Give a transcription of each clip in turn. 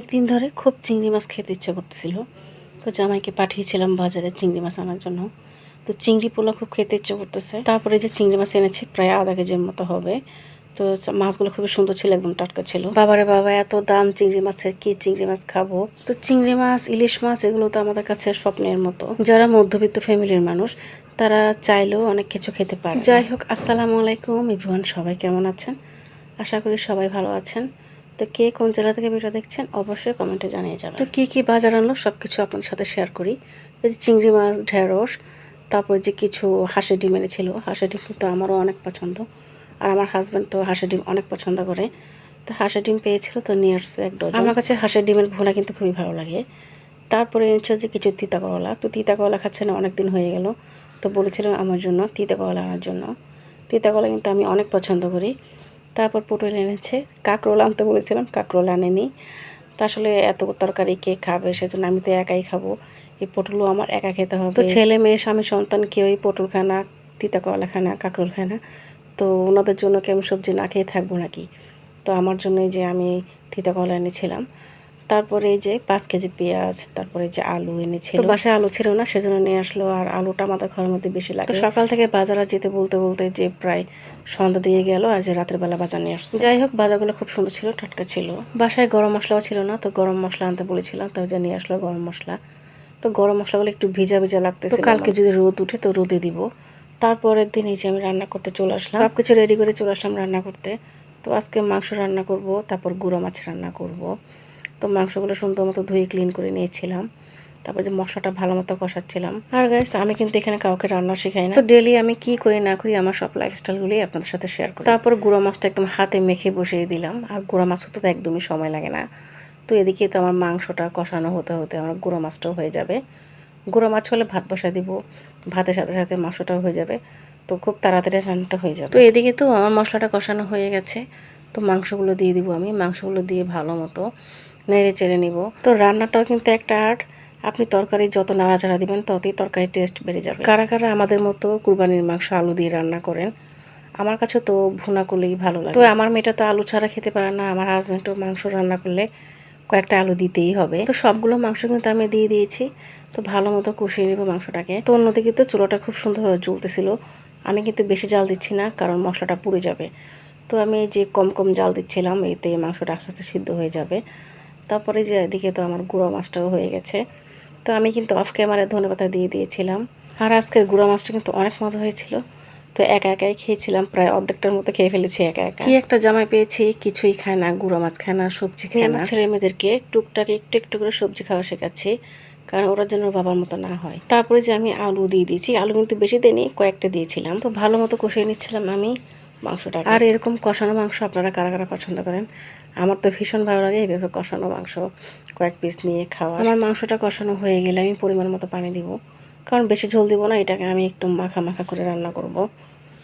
একদিন ধরে খুব চিংড়ি মাছ খেতে ইচ্ছা করতেছিল। তো জামাইকে পাঠিয়েছিলাম বাজারে চিংড়ি মাছ আনার জন্য। তো চিংড়ি পোলা খুব খেতে ইচ্ছে করতেছে। তারপরে যে চিংড়ি মাছ এনেছি প্রায় আধা কেজির মতো হবে। তো মাছগুলো খুবই সুন্দর ছিল, একদম টাটকা ছিল। বাবারে বাবা, এত দাম চিংড়ি মাছের, কি চিংড়ি মাছ খাব? তো চিংড়ি মাছ, ইলিশ মাছ, এগুলো তো আমাদের কাছে স্বপ্নের মতো। যারা মধ্যবিত্ত ফ্যামিলির মানুষ, তারা চাইলেও অনেক কিছু খেতে পারে। যাই হোক, আসসালামু আলাইকুম। ইভরান সবাই কেমন আছেন? আশা করি সবাই ভালো আছেন। তো কে কোন জেলা থেকে ভিডিও দেখছেন অবশ্যই কমেন্টে জানিয়ে যাবেন। তো কী কী বাজার আনলো সব কিছু আপনাদের সাথে শেয়ার করি। এই যে চিংড়ি মাছ ঢেঁড়স তারপর যে কিছু হাঁসের ডিম এনেছিল হাঁসের ডিম কিন্তু আমারও অনেক পছন্দ। আর আমার হাজব্যান্ড তো হাঁসের ডিম অনেক পছন্দ করে। তো হাঁসের ডিম পেয়েছিল তো নিয়ে আসছে এক ডজন। আমার কাছে হাঁসের ডিমের ভোলা কিন্তু খুবই ভালো লাগে। তারপরে এনেছিল যে কিছু তিতা করলা। তো তিতা করলা খাচ্ছে না অনেক দিন হয়ে গেল। তো বলেছিলাম আমার জন্য তিতা করলা আনার জন্য। তিতা করলা কিন্তু আমি অনেক পছন্দ করি। তারপর পটল এনেছে। কাঁকরোল আনতে বলেছিলাম, কাঁকরোল আনেনি। তো আসলে এত তরকারি কে খাবে, সেজন্য আমি তো একাই খাব। এই পটলও আমার একা খেতে হবে। তো ছেলে মেয়ে, স্বামী, সন্তান কেউই পটল খায় না তিতা কলা খায় না, কাঁকরোল খায় না। তো ওনাদের জন্য কি আমি সবজি না খেয়ে থাকব নাকি? তো আমার জন্যই যে আমি তিতা কলা এনেছিলাম। তারপরে এই যে পাঁচ কেজি পেঁয়াজ তারপরে যে আলু এনেছিল। তো বাসায় আলু ছিল না সেজন্য নিয়ে আসলো আর আলুটা আমাদের ঘরের মধ্যে বেশি লাগে। সকাল থেকে বাজারে যেতে বলতে বলতে যে প্রায় সন্ধ্যা দিয়ে গেল আর যে রাতের বেলা বাজার নিয়ে আসছে। যাই হোক বাজারগুলো খুব সুন্দর ছিল টাটকা ছিল। বাসায় গরম মশলাও ছিল না তো গরম মশলা আনতে বলেছিলাম তো যে নিয়ে আসলো গরম মশলা। তো গরম মশলাগুলো একটু ভিজা ভিজা লাগতেছে তো কালকে যদি রোদ উঠে তো রোদে দিব। তারপরের দিন এই যে আমি রান্না করতে চলে আসলাম। সব কিছু রেডি করে চলে আসলাম রান্না করতে। তো আজকে মাংস রান্না করব তারপর গুঁড়ো মাছ রান্না করব। তো মাংসগুলো সুন্দর মতো ধুয়ে ক্লিন করে নিয়েছিলাম। তারপর যে মশলাটা ভালো মতো কষাচ্ছিলাম। আর গাইস আমি কিন্তু এখানে কাউকে রান্না শেখাই না। তো ডেলি আমি কি করি না করি আমার সব লাইফস্টাইলগুলি আপনাদের সাথে শেয়ার করি। তারপর গুঁড়ো মাছটা একদম হাতে মেখে বসিয়ে দিলাম। আর গুঁড়ো মাছ হতে তো একদমই সময় লাগে না। তো এদিকে তো আমার মাংসটা কষানো হতে হতে আমার গুঁড়ো মাছটাও হয়ে যাবে। গুঁড়ো মাছ হলে ভাত বসা দিব। ভাতের সাথে সাথে মাংসটাও হয়ে যাবে। তো খুব তাড়াতাড়ি রান্নাটা হয়ে যাবে। তো এদিকে তো আমার মশলাটা কষানো হয়ে গেছে। তো মাংসগুলো দিয়ে দিব আমি। মাংসগুলো দিয়ে ভালো মতো নেড়ে চেড়ে নিব। তো রান্নাটাও কিন্তু একটা আর্ট। আপনি তরকারি যত নাড়াচাড়া দিবেন, ততই তরকারি টেস্ট বেড়ে যাবে। কারা কারা আমাদের মতো কুরবানির মাংস আলু দিয়ে রান্না করেন, আমার কাছে তো ভুনা করলেই ভালো লাগে। তো আমার মেয়েটা তো আলু ছাড়া খেতে পারে না, আমার হাজব্যান্ডও মাংস রান্না করলে কয়েকটা আলু দিতেই হবে। তো সবগুলো মাংস কিন্তু আমি দিয়ে দিয়েছি। তো ভালো মতো কষিয়ে নেব মাংসটাকে। তো অন্যদিকে তো চুলোটা খুব সুন্দরভাবে জ্বলতেছিল। আমি কিন্তু বেশি জাল দিচ্ছি না, কারণ মশলাটা পুড়ে যাবে। তো আমি যে কম কম জাল দিচ্ছিলাম, এতে মাংসটা আস্তে আস্তে সিদ্ধ হয়ে যাবে। তারপরে যে এদিকে তো আমার গুঁড়ো মাছটাও হয়ে গেছে। তো আমি কিন্তু অফ ক্যামেরায় ধনে পাতা দিয়ে দিয়েছিলাম। আর আজকের গুঁড়ো মাছটা কিন্তু অনেক মজা হয়েছিল। তো একা একাই খেয়েছিলাম প্রায় অর্ধেকটার মতো খেয়ে ফেলেছি একা একা। কি একটা জামাই পেয়েছি কিছুই খায় না গুঁড়ো মাছ খায় না সবজি খায় না। ছেলে মেয়েদেরকে টুকটাক একটু একটু করে সবজি খাওয়া শেখাচ্ছি কারণ ওরা যেন বাবার মতো না হয়। তারপরে যে আমি আলু দিয়ে দিয়েছি আলু কিন্তু বেশি দিনই কয়েকটা দিয়েছিলাম। তো ভালো মতো কষিয়ে নিচ্ছিলাম আমি। মাংসটা আর এরকম কষানো মাংস আপনারা কারা কারা পছন্দ করেন? আমার তো ভীষণ ভালো লাগে এইভাবে কষানো মাংস কয়েক পিস নিয়ে খাওয়া। আমার মাংসটা কষানো হয়ে গেলে আমি পরিমাণ মতো পানি দিব। কারণ বেশি ঝোল দিব না এটাকে আমি একটু মাখা মাখা করে রান্না করব।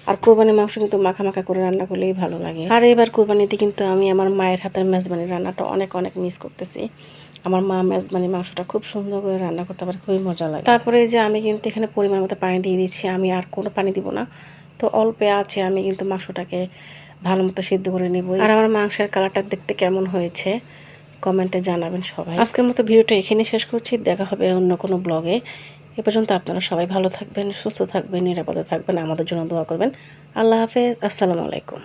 আর কোরবানির মাংস কিন্তু মাখা মাখা করে রান্না করলেই ভালো লাগে। আর এবার কোরবানিতে কিন্তু আমি আমার মায়ের হাতের মেজবানির রান্নাটা অনেক অনেক মিস করতেছি। আমার মা মেজবানি মাংসটা খুব সুন্দর করে রান্না করতে পারে খুবই মজা লাগে। তারপরে যে আমি কিন্তু এখানে পরিমাণ মতো পানি দিয়ে দিচ্ছি আমি আর কোনো পানি দিব না। তো অল্পে আছে আমি, কিন্তু মাংসটাকে ভালো মতো সিদ্ধ করে নিব। আর আমার মাংসের কালারটা দেখতে কেমন হয়েছে, কমেন্টে জানাবেন সবাই। আজকের মতো ভিডিওটা এখানে শেষ করছি, দেখা হবে অন্য কোনো ব্লগে। এ পর্যন্ত আপনারা সবাই ভালো থাকবেন, সুস্থ থাকবেন, নিরাপদে থাকবেন, আমাদের জন্য দোয়া করবেন। আল্লাহ হাফেজ, আসসালামু আলাইকুম।